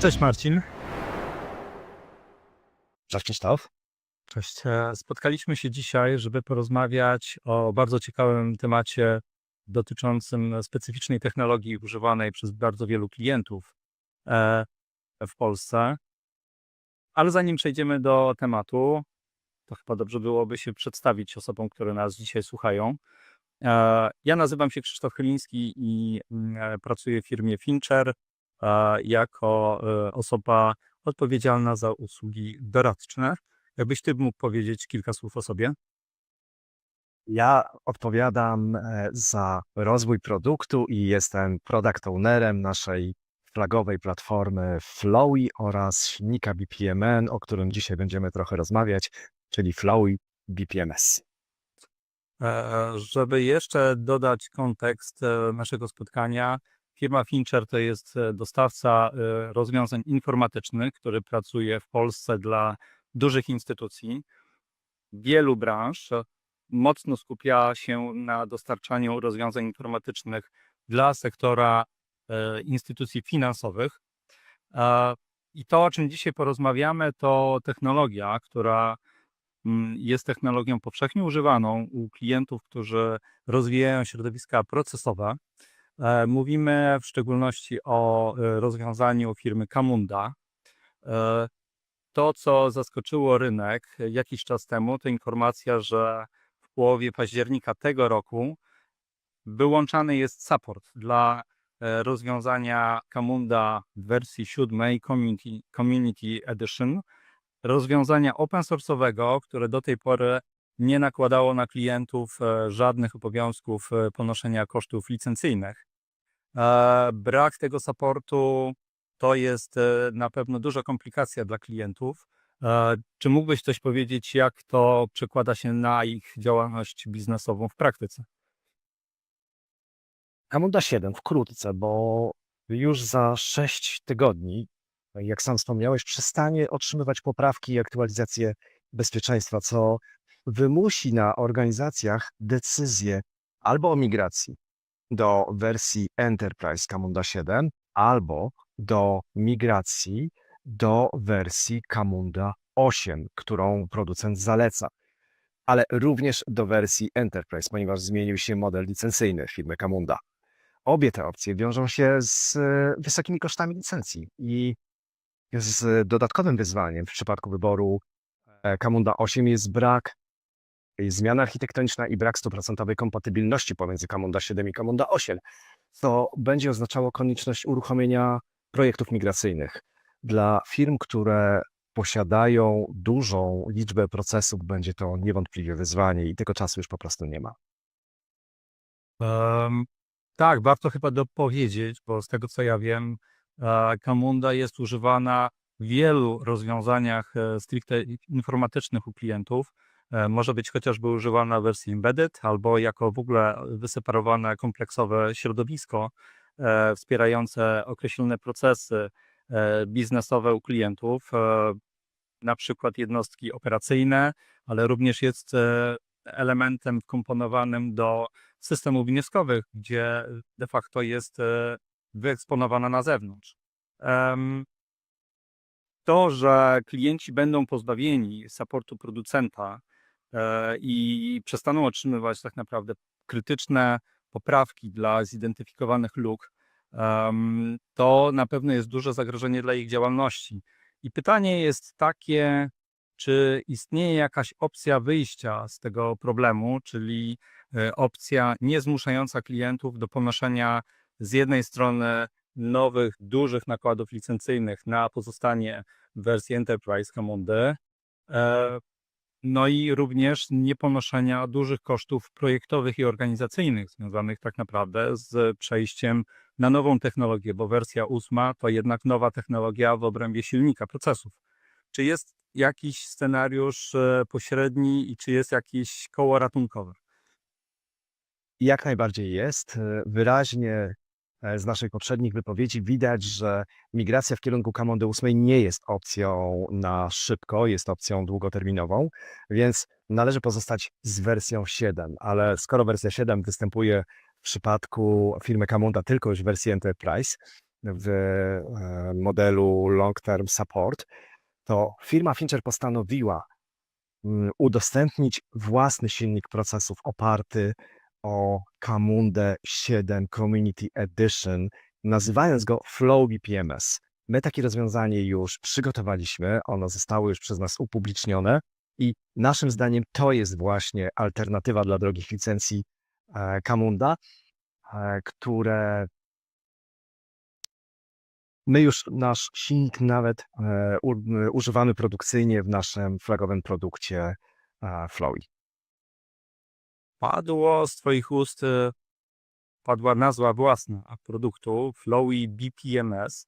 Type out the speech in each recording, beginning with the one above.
Cześć Marcin. Cześć Krzysztof. Cześć. E, Spotkaliśmy się dzisiaj, żeby porozmawiać o bardzo ciekawym temacie dotyczącym specyficznej technologii używanej przez bardzo wielu klientów e, w Polsce. Ale zanim przejdziemy do tematu, to chyba dobrze byłoby się przedstawić osobom, które nas dzisiaj słuchają. E, Ja nazywam się Krzysztof Chyliński i mm, pracuję w firmie Fincher jako e, osoba odpowiedzialna za usługi doradcze. Jakbyś ty mógł powiedzieć kilka słów o sobie? Ja odpowiadam e, za rozwój produktu i jestem product ownerem naszej flagowej platformy Flowy oraz silnika BPMN, o którym dzisiaj będziemy trochę rozmawiać, czyli Flowy BPMS. E, Żeby jeszcze dodać kontekst naszego spotkania, firma Fincher to jest e, dostawca e, rozwiązań informatycznych, który pracuje w Polsce dla dużych instytucji, wielu branż. Mocno skupia się na dostarczaniu rozwiązań informatycznych dla sektora e, instytucji finansowych. I to, o czym dzisiaj porozmawiamy, to technologia, która mm, jest technologią powszechnie używaną u klientów, którzy rozwijają środowiska procesowe. E, Mówimy w szczególności o e, rozwiązaniu firmy Camunda. E, To, co zaskoczyło rynek jakiś czas temu, to informacja, że w połowie października tego roku wyłączany jest support dla rozwiązania Camunda w wersji siódmej Community, Community Edition, rozwiązania open source'owego, które do tej pory nie nakładało na klientów e, żadnych obowiązków e, ponoszenia kosztów licencyjnych. E, Brak tego supportu to jest na pewno duża komplikacja dla klientów. Czy mógłbyś coś powiedzieć, jak to przekłada się na ich działalność biznesową w praktyce? Camunda 7 wkrótce, bo już za 6 tygodni, jak sam wspomniałeś, przestanie otrzymywać poprawki i aktualizacje bezpieczeństwa, co wymusi na organizacjach decyzję albo o migracji do wersji Enterprise Camunda 7, albo do migracji do wersji Camunda 8, którą producent zaleca, ale również do wersji Enterprise, ponieważ zmienił się model licencyjny firmy Camunda. Obie te opcje wiążą się z e, wysokimi kosztami licencji i z dodatkowym wyzwaniem w przypadku wyboru e, Camunda 8 jest brak zmiana architektoniczna i brak stuprocentowej kompatybilności pomiędzy Camunda 7 i Camunda 8, co będzie oznaczało konieczność uruchomienia projektów migracyjnych. Dla firm, które posiadają dużą liczbę procesów, będzie to niewątpliwie wyzwanie i tego czasu już po prostu nie ma. Em, tak, warto chyba dopowiedzieć, bo z tego co ja wiem, e, Camunda jest używana w wielu rozwiązaniach e, stricte informatycznych u klientów. E, Może być chociażby używana w wersji embedded albo jako w ogóle wyseparowane kompleksowe środowisko e, wspierające określone procesy e, biznesowe u klientów, e, na przykład jednostki operacyjne, ale również jest e, elementem wkomponowanym do systemów wnioskowych, gdzie de facto jest e, wyeksponowana na zewnątrz. To, że klienci będą pozbawieni supportu producenta e, i przestaną otrzymywać tak naprawdę krytyczne poprawki dla zidentyfikowanych luk, to na pewno jest duże zagrożenie dla ich działalności. I pytanie jest takie, czy istnieje jakaś opcja wyjścia z tego problemu, czyli e, opcja nie zmuszająca klientów do ponoszenia z jednej strony nowych, dużych nakładów licencyjnych na pozostanie w wersji Enterprise Camunda, e, no i również nie ponoszenia dużych kosztów projektowych i organizacyjnych związanych tak naprawdę z przejściem na nową technologię, bo wersja ósma to jednak nowa technologia w obrębie silnika procesów. Czy jest jakiś scenariusz e, pośredni i czy jest jakieś koło ratunkowe? Jak najbardziej jest. E, Wyraźnie z naszych poprzednich wypowiedzi widać, że migracja w kierunku Camondy 8 nie jest opcją na szybko, jest opcją długoterminową, więc należy pozostać z wersją 7, ale skoro wersja 7 występuje w przypadku firmy Camonda tylko już w wersji Enterprise, w e, modelu long term support, to firma Fincher postanowiła mm, udostępnić własny silnik procesów oparty o Camundę 7 Community Edition, nazywając go Flow BPMS. My takie rozwiązanie już przygotowaliśmy, ono zostało już przez nas upublicznione i naszym zdaniem to jest właśnie alternatywa dla drogich licencji e, Camunda, e, które my już nasz silnik nawet e, używamy produkcyjnie w naszym flagowym produkcie Flowy. Padło z Twoich ust, e, padła nazwa własna produktu, Flowy BPMS.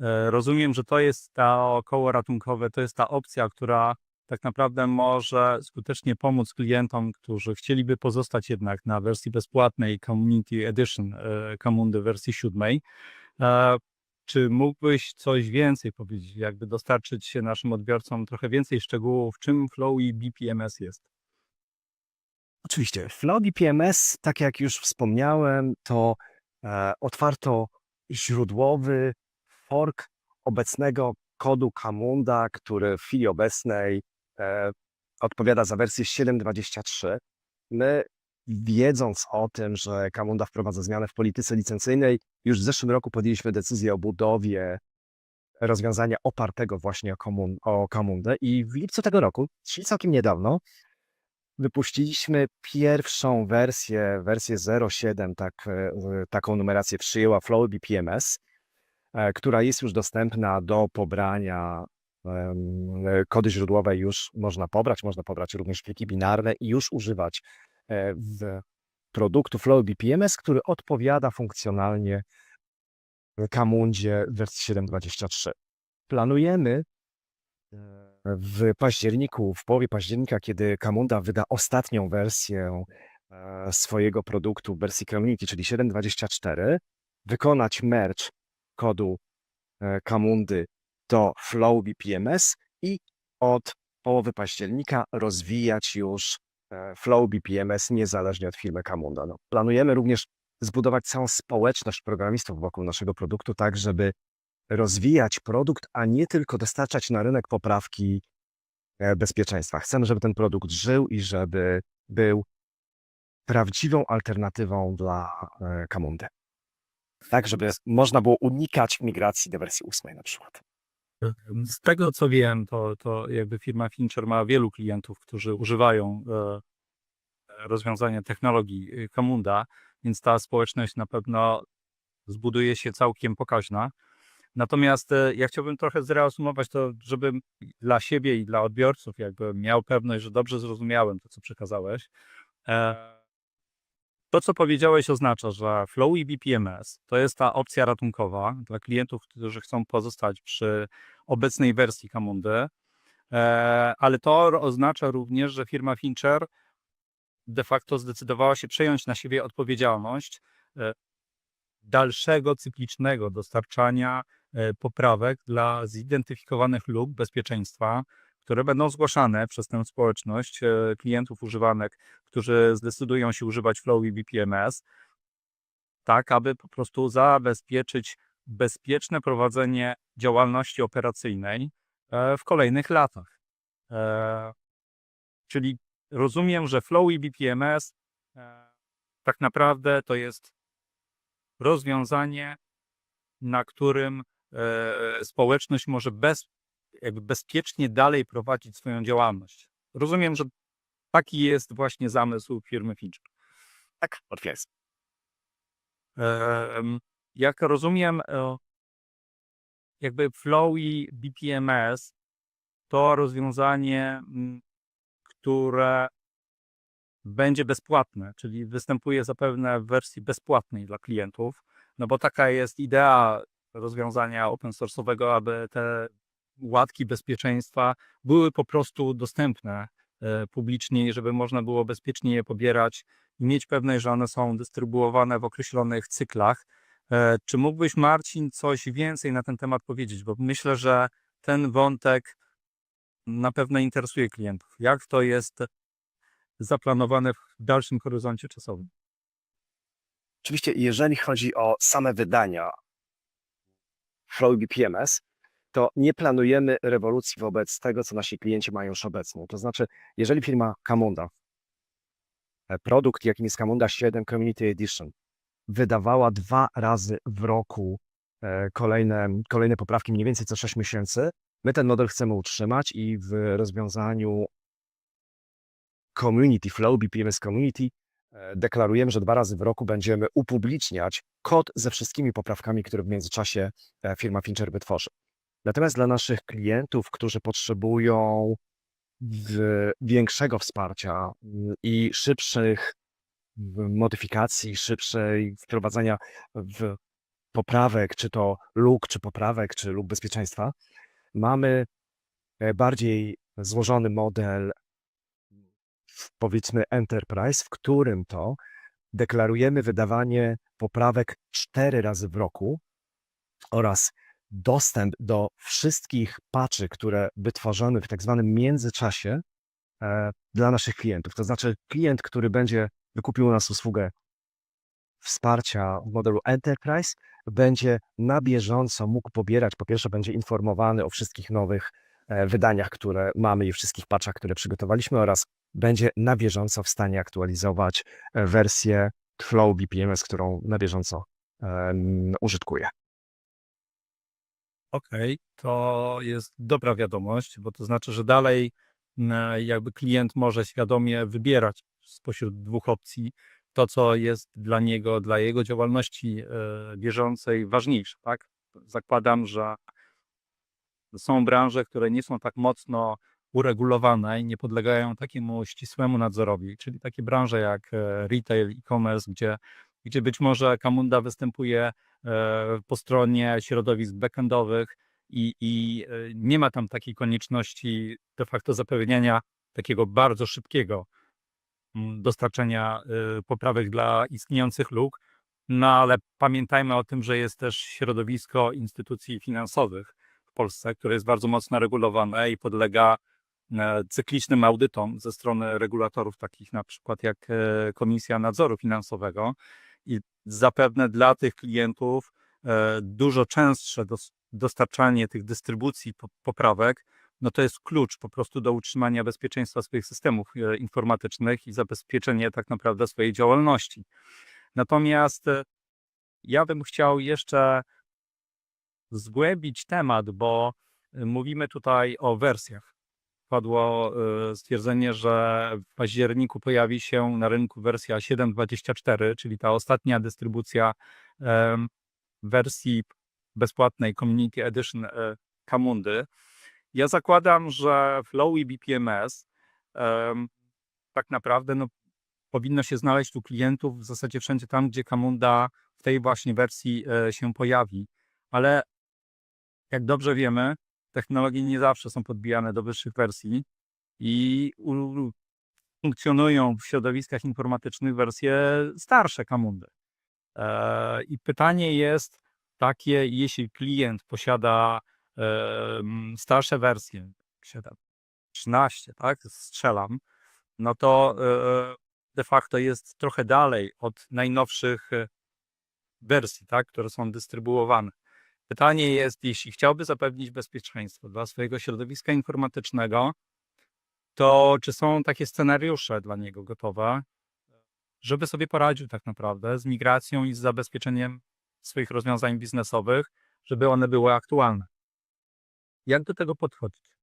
E, Rozumiem, że to jest to koło ratunkowe, to jest ta opcja, która tak naprawdę może skutecznie pomóc klientom, którzy chcieliby pozostać jednak na wersji bezpłatnej Community Edition e, Camundy wersji siódmej. Czy mógłbyś coś więcej powiedzieć, jakby dostarczyć się naszym odbiorcom trochę więcej szczegółów, czym Flowy BPMS jest? Oczywiście, Flow BPMS, tak jak już wspomniałem, to e, otwarto źródłowy fork obecnego kodu Camunda, który w chwili obecnej e, odpowiada za wersję 7.23. My, wiedząc o tym, że Camunda wprowadza zmianę w polityce licencyjnej, już w zeszłym roku podjęliśmy decyzję o budowie rozwiązania opartego właśnie o, o Camundę i w lipcu tego roku, czyli całkiem niedawno, wypuściliśmy pierwszą wersję, wersję 07, tak, e, taką numerację przyjęła Flow BPMS, e, która jest już dostępna do pobrania. e, Kody źródłowe już można pobrać, można pobrać również pliki binarne i już używać e, w produktu Flow BPMS, który odpowiada funkcjonalnie Camundzie w wersji 7.23. Planujemy e, w październiku, w połowie października, kiedy Camunda wyda ostatnią wersję e, swojego produktu w wersji Community, czyli 7.24, wykonać merge kodu e, Camundy do Flow BPMS i od połowy października rozwijać już e, Flow BPMS niezależnie od firmy Camunda. No, planujemy również zbudować całą społeczność programistów wokół naszego produktu, tak żeby rozwijać produkt, a nie tylko dostarczać na rynek poprawki e, bezpieczeństwa. Chcemy, żeby ten produkt żył i żeby był prawdziwą alternatywą dla e, Camundy. Tak, żeby można było unikać migracji do wersji ósmej na przykład. Z tego co wiem, to, to jakby firma Fincher ma wielu klientów, którzy używają e, rozwiązania technologii e, Camunda, więc ta społeczność na pewno zbuduje się całkiem pokaźna. Natomiast e, ja chciałbym trochę zreasumować to, żebym dla siebie i dla odbiorców jakby miał pewność, że dobrze zrozumiałem to, co przekazałeś. E, To, co powiedziałeś, oznacza, że Flow i BPMS to jest ta opcja ratunkowa dla klientów, którzy chcą pozostać przy obecnej wersji Camundy, E, ale to oznacza również, że firma Fincher de facto zdecydowała się przejąć na siebie odpowiedzialność dalszego cyklicznego dostarczania poprawek dla zidentyfikowanych luk bezpieczeństwa, które będą zgłaszane przez tę społeczność e, klientów używanek, którzy zdecydują się używać Flow i BPMS, tak aby po prostu zabezpieczyć bezpieczne prowadzenie działalności operacyjnej e, w kolejnych latach. E, Czyli rozumiem, że Flow i BPMS e, tak naprawdę to jest rozwiązanie, na którym e, społeczność może bez, jakby bezpiecznie dalej prowadzić swoją działalność. Rozumiem, że taki jest właśnie zamysł firmy Fincher. Tak, potwierdzam. Jak rozumiem, e, jakby Flow i BPMS to rozwiązanie, które będzie bezpłatne, czyli występuje zapewne w wersji bezpłatnej dla klientów, no bo taka jest idea rozwiązania open source'owego, aby te łatki bezpieczeństwa były po prostu dostępne e, publicznie i żeby można było bezpiecznie je pobierać i mieć pewność, że one są dystrybuowane w określonych cyklach. E, Czy mógłbyś, Marcin, coś więcej na ten temat powiedzieć? Bo myślę, że ten wątek na pewno interesuje klientów. Jak to jest zaplanowane w dalszym horyzoncie czasowym? Oczywiście, jeżeli chodzi o same wydania Flow BPMS, to nie planujemy rewolucji wobec tego, co nasi klienci mają już obecnie. To znaczy, jeżeli firma Camunda, e, produkt jakim jest Camunda 7 Community Edition, wydawała dwa razy w roku e, kolejne, kolejne poprawki, mniej więcej co 6 miesięcy, my ten model chcemy utrzymać i w rozwiązaniu Community Flow, BPMS Community, deklarujemy, że dwa razy w roku będziemy upubliczniać kod ze wszystkimi poprawkami, które w międzyczasie e, firma Fincher wytworzy. Natomiast dla naszych klientów, którzy potrzebują większego wsparcia mm, i szybszych modyfikacji, szybszej wprowadzania w poprawek, czy to luk, czy poprawek, czy luk bezpieczeństwa, mamy e, bardziej złożony model powiedzmy Enterprise, w którym to deklarujemy wydawanie poprawek cztery razy w roku oraz dostęp do wszystkich patchy, które wytworzymy w tak zwanym międzyczasie e, dla naszych klientów. To znaczy klient, który będzie wykupił u nas usługę wsparcia w modelu Enterprise, będzie na bieżąco mógł pobierać, po pierwsze będzie informowany o wszystkich nowych wydaniach, które mamy i wszystkich patchach, które przygotowaliśmy oraz będzie na bieżąco w stanie aktualizować e, wersję Flow BPMS, którą na bieżąco użytkuje. Okej, to jest dobra wiadomość, bo to znaczy, że dalej e, jakby klient może świadomie wybierać spośród dwóch opcji to, co jest dla niego, dla jego działalności e, bieżącej ważniejsze, tak? Zakładam, że są branże, które nie są tak mocno uregulowane i nie podlegają takiemu ścisłemu nadzorowi, czyli takie branże jak e, retail, e-commerce, gdzie, gdzie być może Kamunda występuje e, po stronie środowisk backendowych i, i e, nie ma tam takiej konieczności de facto zapewniania takiego bardzo szybkiego mm, dostarczenia poprawek dla istniejących luk. No ale pamiętajmy o tym, że jest też środowisko instytucji finansowych w Polsce, które jest bardzo mocno regulowane i podlega e, cyklicznym audytom ze strony regulatorów, takich na przykład jak e, Komisja Nadzoru Finansowego. I zapewne dla tych klientów e, dużo częstsze dos- dostarczanie tych dystrybucji po- poprawek, no to jest klucz po prostu do utrzymania bezpieczeństwa swoich systemów informatycznych i zabezpieczenie tak naprawdę swojej działalności. Natomiast ja bym chciał jeszcze zgłębić temat, bo y, mówimy tutaj o wersjach. Padło y, stwierdzenie, że w październiku pojawi się na rynku wersja 7.24, czyli ta ostatnia dystrybucja wersji bezpłatnej Community Edition e, Kamundy. Ja zakładam, że Flow i BPMS tak naprawdę no, powinno się znaleźć u klientów w zasadzie wszędzie tam, gdzie Kamunda w tej właśnie wersji e, się pojawi. Ale jak dobrze wiemy, technologie nie zawsze są podbijane do wyższych wersji i funkcjonują w środowiskach informatycznych wersje starsze Kamundy. E, I pytanie jest takie, jeśli klient posiada e, starsze wersje, 7, 13, tak, strzelam, no to e, de facto jest trochę dalej od najnowszych wersji, tak, które są dystrybuowane. Pytanie jest, jeśli chciałby zapewnić bezpieczeństwo dla swojego środowiska informatycznego, to czy są takie scenariusze dla niego gotowe, żeby sobie poradził tak naprawdę z migracją i z zabezpieczeniem swoich rozwiązań biznesowych, żeby one były aktualne? Jak do tego podchodzić?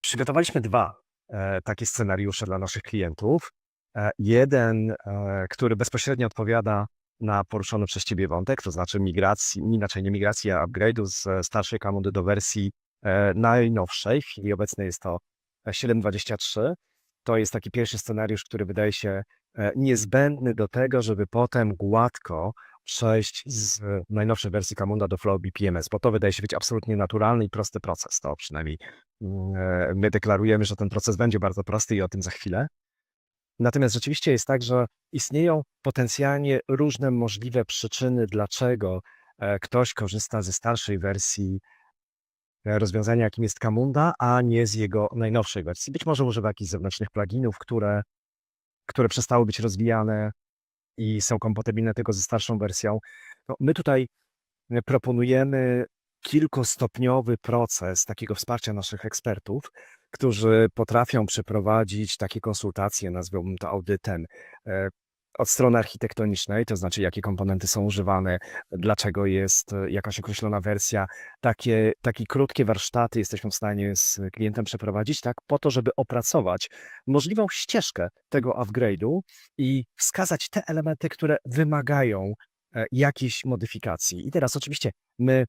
Przygotowaliśmy dwa e, takie scenariusze dla naszych klientów. E, jeden, e, który bezpośrednio odpowiada na poruszony przez Ciebie wątek, to znaczy migracji, inaczej nie migracji, a upgrade'u z e, starszej Kamundy do wersji e, najnowszej. W chwili obecnej jest to e, 7.23. To jest taki pierwszy scenariusz, który wydaje się e, niezbędny do tego, żeby potem gładko przejść z najnowszej wersji Camunda do Flow BPMS, bo to wydaje się być absolutnie naturalny i prosty proces. To przynajmniej mm, e, my deklarujemy, że ten proces będzie bardzo prosty i o tym za chwilę. Natomiast rzeczywiście jest tak, że istnieją potencjalnie różne możliwe przyczyny, dlaczego e, ktoś korzysta ze starszej wersji e, rozwiązania, jakim jest Camunda, a nie z jego najnowszej wersji. Być może używa jakichś zewnętrznych pluginów, które, które przestały być rozwijane i są kompatybilne tylko ze starszą wersją. No, my tutaj e, proponujemy kilkustopniowy proces takiego wsparcia naszych ekspertów, którzy potrafią przeprowadzić takie konsultacje, nazwałbym to audytem, e, od strony architektonicznej, to znaczy jakie komponenty są używane, dlaczego jest e, jakaś określona wersja. Takie, takie krótkie warsztaty jesteśmy w stanie z klientem przeprowadzić, tak, po to, żeby opracować możliwą ścieżkę tego upgrade'u i wskazać te elementy, które wymagają e, jakiejś modyfikacji. I teraz oczywiście my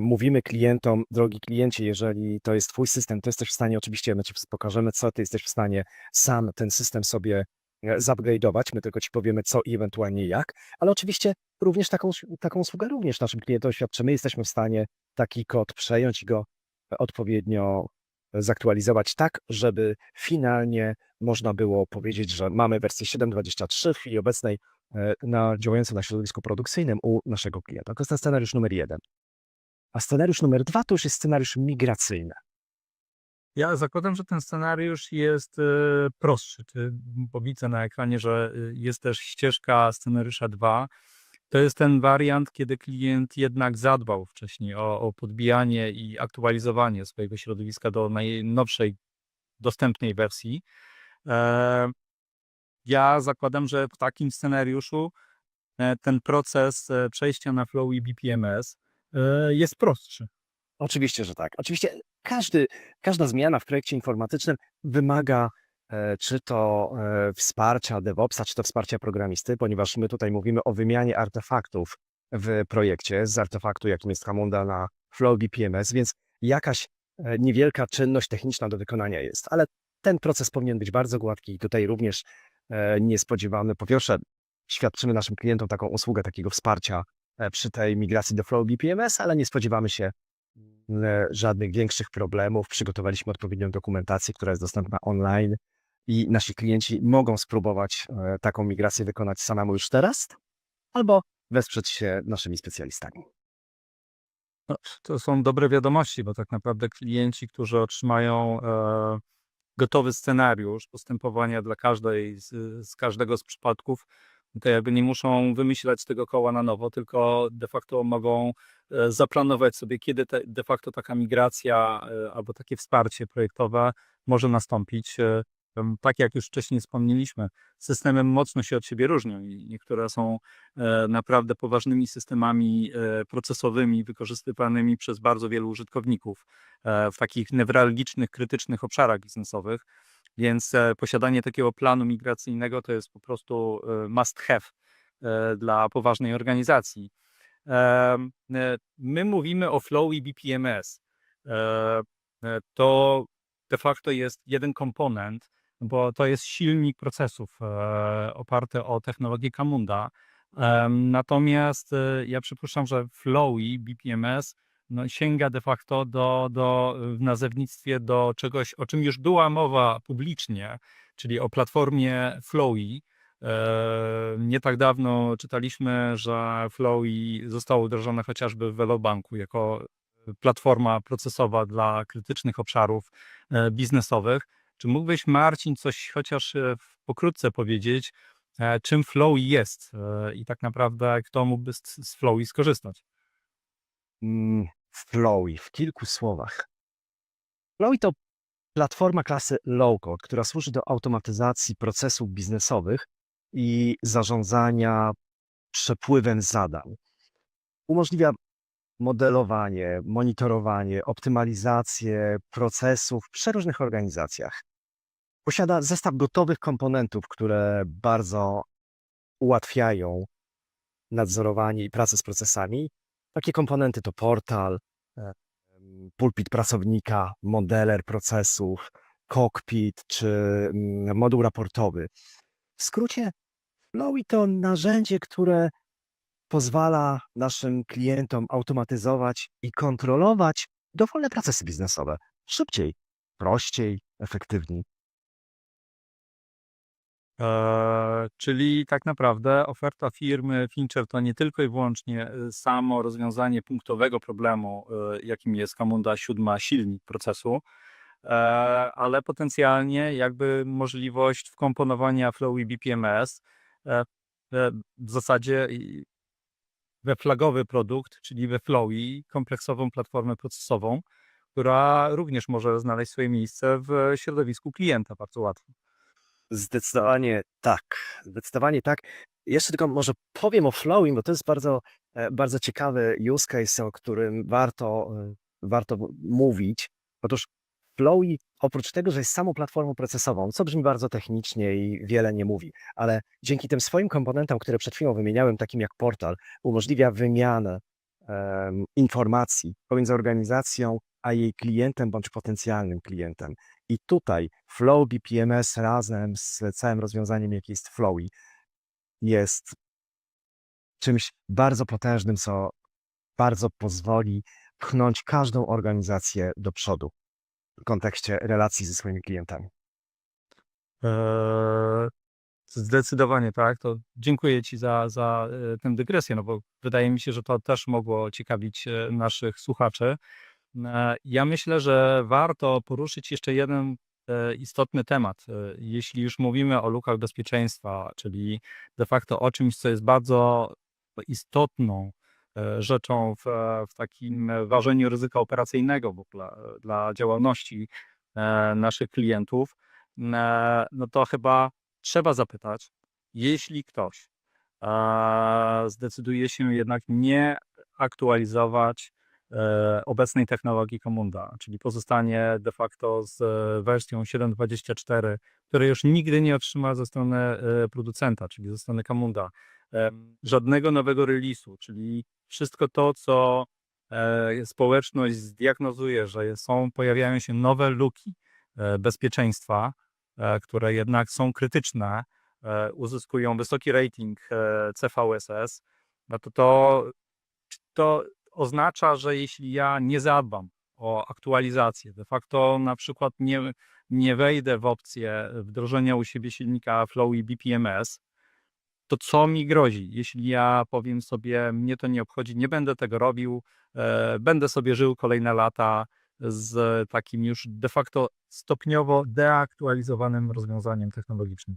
mówimy klientom, drogi kliencie, jeżeli to jest twój system, to jesteś w stanie, oczywiście my ci pokażemy, co ty jesteś w stanie sam ten system sobie e, zupgrade'ować, my tylko ci powiemy co i ewentualnie jak, ale oczywiście również taką, taką usługę również naszym klientom świadczymy, jesteśmy w stanie taki kod przejąć i go odpowiednio zaktualizować tak, żeby finalnie można było powiedzieć, że mamy wersję 7.23 w chwili obecnej e, na działającym na środowisku produkcyjnym u naszego klienta. To jest ten scenariusz numer jeden. A scenariusz numer dwa to już jest scenariusz migracyjny. Ja zakładam, że ten scenariusz jest e, prostszy, bo widzę na ekranie, że e, jest też ścieżka scenariusza 2. To jest ten wariant, kiedy klient jednak zadbał wcześniej o, o podbijanie i aktualizowanie swojego środowiska do najnowszej dostępnej wersji. Ja zakładam, że w takim scenariuszu e, ten proces e, przejścia na Flow i BPMS e, jest prostszy. Oczywiście, że tak. Oczywiście każdy, każda zmiana w projekcie informatycznym wymaga czy to wsparcia DevOpsa, czy to wsparcia programisty, ponieważ my tutaj mówimy o wymianie artefaktów w projekcie z artefaktu, jakim jest Hamunda na Flow BPMS, więc jakaś niewielka czynność techniczna do wykonania jest, ale ten proces powinien być bardzo gładki i tutaj również e, nie spodziewamy, po pierwsze świadczymy naszym klientom taką usługę takiego wsparcia e, przy tej migracji do Flow BPMS, ale nie spodziewamy się e, żadnych większych problemów. Przygotowaliśmy odpowiednią dokumentację, która jest dostępna online i nasi klienci mogą spróbować taką migrację wykonać samemu już teraz albo wesprzeć się naszymi specjalistami. No, to są dobre wiadomości, bo tak naprawdę klienci, którzy otrzymają e, gotowy scenariusz postępowania dla każdej z, z każdego z przypadków, to jakby nie muszą wymyślać tego koła na nowo, tylko de facto mogą e, zaplanować sobie, kiedy te, de facto taka migracja e, albo takie wsparcie projektowe może nastąpić. Tak jak już wcześniej wspomnieliśmy, systemy mocno się od siebie różnią i niektóre są e, naprawdę poważnymi systemami e, procesowymi wykorzystywanymi przez bardzo wielu użytkowników e, w takich newralgicznych, krytycznych obszarach biznesowych. Więc posiadanie takiego planu migracyjnego to jest po prostu must have dla poważnej organizacji. My mówimy o Flow i BPMS. To de facto jest jeden komponent, bo to jest silnik procesów e, oparty o technologię Camunda. Natomiast e, ja przypuszczam, że Flow i BPMS no, sięga de facto do, do, w nazewnictwie do czegoś, o czym już była mowa publicznie, czyli o platformie Flowy. E, Nie tak dawno czytaliśmy, że Flowy zostało wdrożone chociażby w Velobanku jako platforma procesowa dla krytycznych obszarów biznesowych. Czy mógłbyś, Marcin, coś chociaż e, pokrótce powiedzieć, e, czym Flowy jest e, i tak naprawdę kto mógłby z, z Flowy skorzystać? Mm, Flowy w kilku słowach. Flowy to platforma klasy low-code, która służy do automatyzacji procesów biznesowych i zarządzania przepływem zadań. Umożliwia modelowanie, monitorowanie, optymalizację procesów w przeróżnych organizacjach. Posiada zestaw gotowych komponentów, które bardzo ułatwiają nadzorowanie i pracę z procesami. Takie komponenty to portal, e, pulpit pracownika, modeler procesów, cockpit czy mm, moduł raportowy. W skrócie, Flowy to narzędzie, które pozwala naszym klientom automatyzować i kontrolować dowolne procesy biznesowe szybciej, prościej, efektywniej. Eee, czyli tak naprawdę oferta firmy Fincher to nie tylko i wyłącznie e, samo rozwiązanie punktowego problemu, e, jakim jest Camunda 7 silnik procesu, e, ale potencjalnie jakby możliwość wkomponowania Flow i BPMS e, e, w zasadzie we flagowy produkt, czyli we Flowy, kompleksową platformę procesową, która również może znaleźć swoje miejsce w środowisku klienta bardzo łatwo. Zdecydowanie tak. Zdecydowanie tak. Jeszcze tylko może powiem o Flowim, bo to jest bardzo, e, bardzo ciekawy use case, o którym warto, e, warto mówić. Otóż Flowy, oprócz tego, że jest samą platformą procesową, co brzmi bardzo technicznie i wiele nie mówi, ale dzięki tym swoim komponentom, które przed chwilą wymieniałem, takim jak portal, umożliwia wymianę informacji pomiędzy organizacją a jej klientem bądź potencjalnym klientem. I tutaj Flow BPMS razem z całym rozwiązaniem, jakie jest Flowy, jest czymś bardzo potężnym, co bardzo pozwoli pchnąć każdą organizację do przodu w kontekście relacji ze swoimi klientami. Eee, Zdecydowanie tak. To dziękuję Ci za, za e, tę dygresję, no bo wydaje mi się, że to też mogło ciekawić e, naszych słuchaczy. E, Ja myślę, że warto poruszyć jeszcze jeden istotny temat. Jeśli już mówimy o lukach bezpieczeństwa, czyli de facto o czymś, co jest bardzo istotną rzeczą w, w takim ważeniu ryzyka operacyjnego w ogóle dla działalności naszych klientów, no to chyba trzeba zapytać, jeśli ktoś zdecyduje się jednak nie aktualizować e, obecnej technologii Communda, czyli pozostanie de facto z e, wersją 7.24, której już nigdy nie otrzyma ze strony e, producenta, czyli ze strony Communda, em, żadnego nowego release'u, czyli wszystko to, co społeczność zdiagnozuje, że są, pojawiają się nowe luki bezpieczeństwa, które jednak są krytyczne, e, uzyskują wysoki rating e, CVSS, no to to, to oznacza, że jeśli ja nie zadbam o aktualizację, de facto na przykład nie, nie wejdę w opcję wdrożenia u siebie silnika Flow i BPMS, to co mi grozi, jeśli ja powiem sobie, mnie to nie obchodzi, nie będę tego robił, e, będę sobie żył kolejne lata z takim już de facto stopniowo deaktualizowanym rozwiązaniem technologicznym.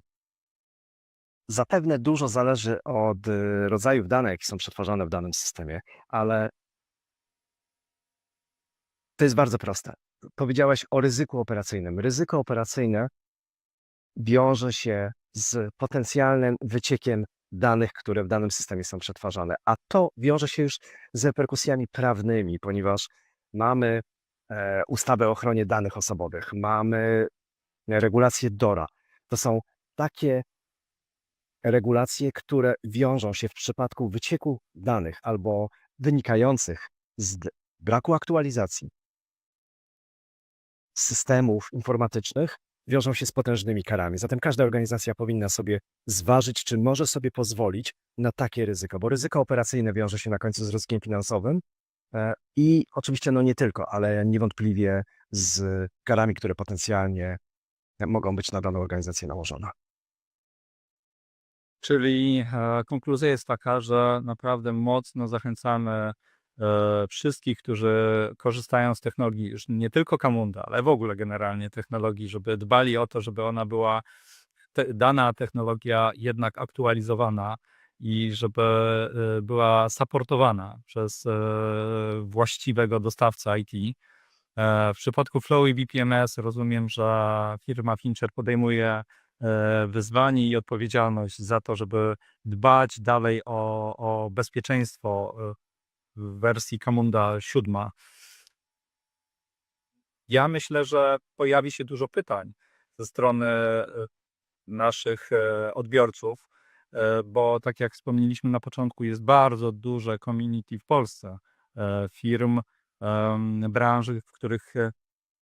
Zapewne dużo zależy od y, rodzajów danych, jakie są przetwarzane w danym systemie, ale to jest bardzo proste. Powiedziałeś o ryzyku operacyjnym. Ryzyko operacyjne wiąże się z potencjalnym wyciekiem danych, które w danym systemie są przetwarzane, a to wiąże się już z reperkusjami prawnymi, ponieważ mamy ustawę o ochronie danych osobowych, mamy regulacje DORA. To są takie regulacje, które wiążą się w przypadku wycieku danych albo wynikających z braku aktualizacji systemów informatycznych, wiążą się z potężnymi karami. Zatem każda organizacja powinna sobie zważyć, czy może sobie pozwolić na takie ryzyko, bo ryzyko operacyjne wiąże się na końcu z ryzykiem finansowym e, i oczywiście no nie tylko, ale niewątpliwie z karami, które potencjalnie mogą być na daną organizację nałożone. Czyli e, konkluzja jest taka, że naprawdę mocno zachęcamy e, wszystkich, którzy korzystają z technologii, już nie tylko Camunda, ale w ogóle generalnie technologii, żeby dbali o to, żeby ona była, te, dana technologia jednak aktualizowana i żeby e, była supportowana przez e, właściwego dostawcę IT. E, W przypadku Flow i BPMS rozumiem, że firma Fincher podejmuje wyzwanie i odpowiedzialność za to, żeby dbać dalej o, o bezpieczeństwo w wersji Camunda 7. Ja myślę, że pojawi się dużo pytań ze strony naszych odbiorców, bo tak jak wspomnieliśmy na początku, jest bardzo duże community w Polsce e, firm, branży, w których e,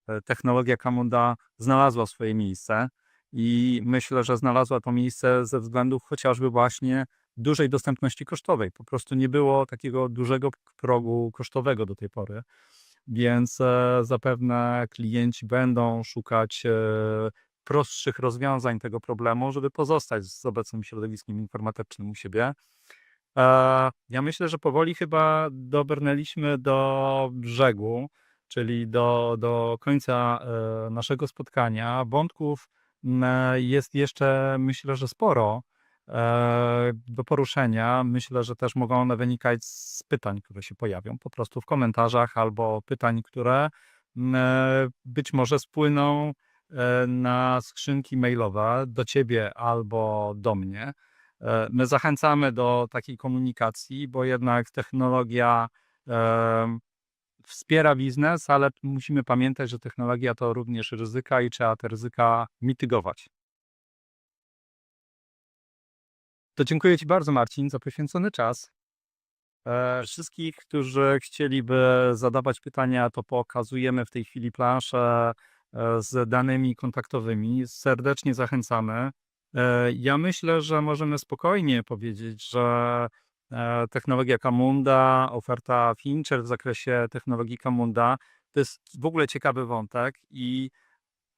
e, technologia Camunda znalazła swoje miejsce i myślę, że znalazła to miejsce ze względów chociażby właśnie dużej dostępności kosztowej. Po prostu nie było takiego dużego progu kosztowego do tej pory, więc e, zapewne klienci będą szukać e, prostszych rozwiązań tego problemu, żeby pozostać z obecnym środowiskiem informatycznym u siebie. E, Ja myślę, że powoli chyba dobrnęliśmy do brzegu, czyli do, do końca e, naszego spotkania. Wątków jest jeszcze, myślę, że sporo. e, do poruszenia. Myślę, że też mogą one wynikać z pytań, które się pojawią po prostu w komentarzach albo pytań, które e, być może spłyną na skrzynki mailowe do ciebie albo do mnie. E, My zachęcamy do takiej komunikacji, bo jednak technologia e, wspiera biznes, ale musimy pamiętać, że technologia to również ryzyka i trzeba te ryzyka mitygować. To dziękuję Ci bardzo, Marcin, za poświęcony czas. E, Wszystkich, którzy chcieliby zadawać pytania, to pokazujemy w tej chwili planszę e, z danymi kontaktowymi. Serdecznie zachęcamy. E, Ja myślę, że możemy spokojnie powiedzieć, że e, technologia Camunda, oferta Fincher w zakresie technologii Camunda to jest w ogóle ciekawy wątek i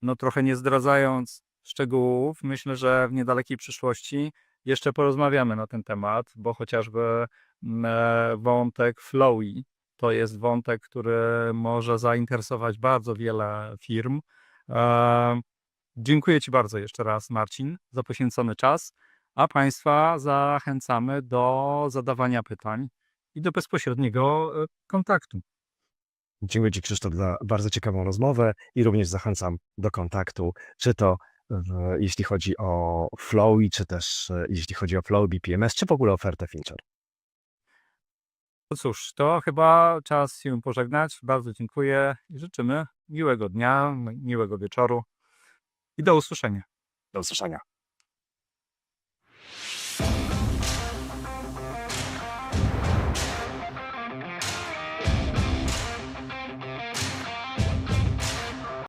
no trochę nie zdradzając szczegółów, myślę, że w niedalekiej przyszłości jeszcze porozmawiamy na ten temat, bo chociażby mm, e, wątek Flowy to jest wątek, który może zainteresować bardzo wiele firm. E, Dziękuję Ci bardzo jeszcze raz, Marcin, za poświęcony czas, a Państwa zachęcamy do zadawania pytań i do bezpośredniego e, kontaktu. Dziękuję Ci Krzysztof za bardzo ciekawą rozmowę i również zachęcam do kontaktu, czy to jeśli chodzi o Flowy, czy też e, jeśli chodzi o Flow BPMS, czy w ogóle ofertę Fincher. No cóż, to chyba czas się pożegnać. Bardzo dziękuję i życzymy miłego dnia, miłego wieczoru i do usłyszenia. Do usłyszenia.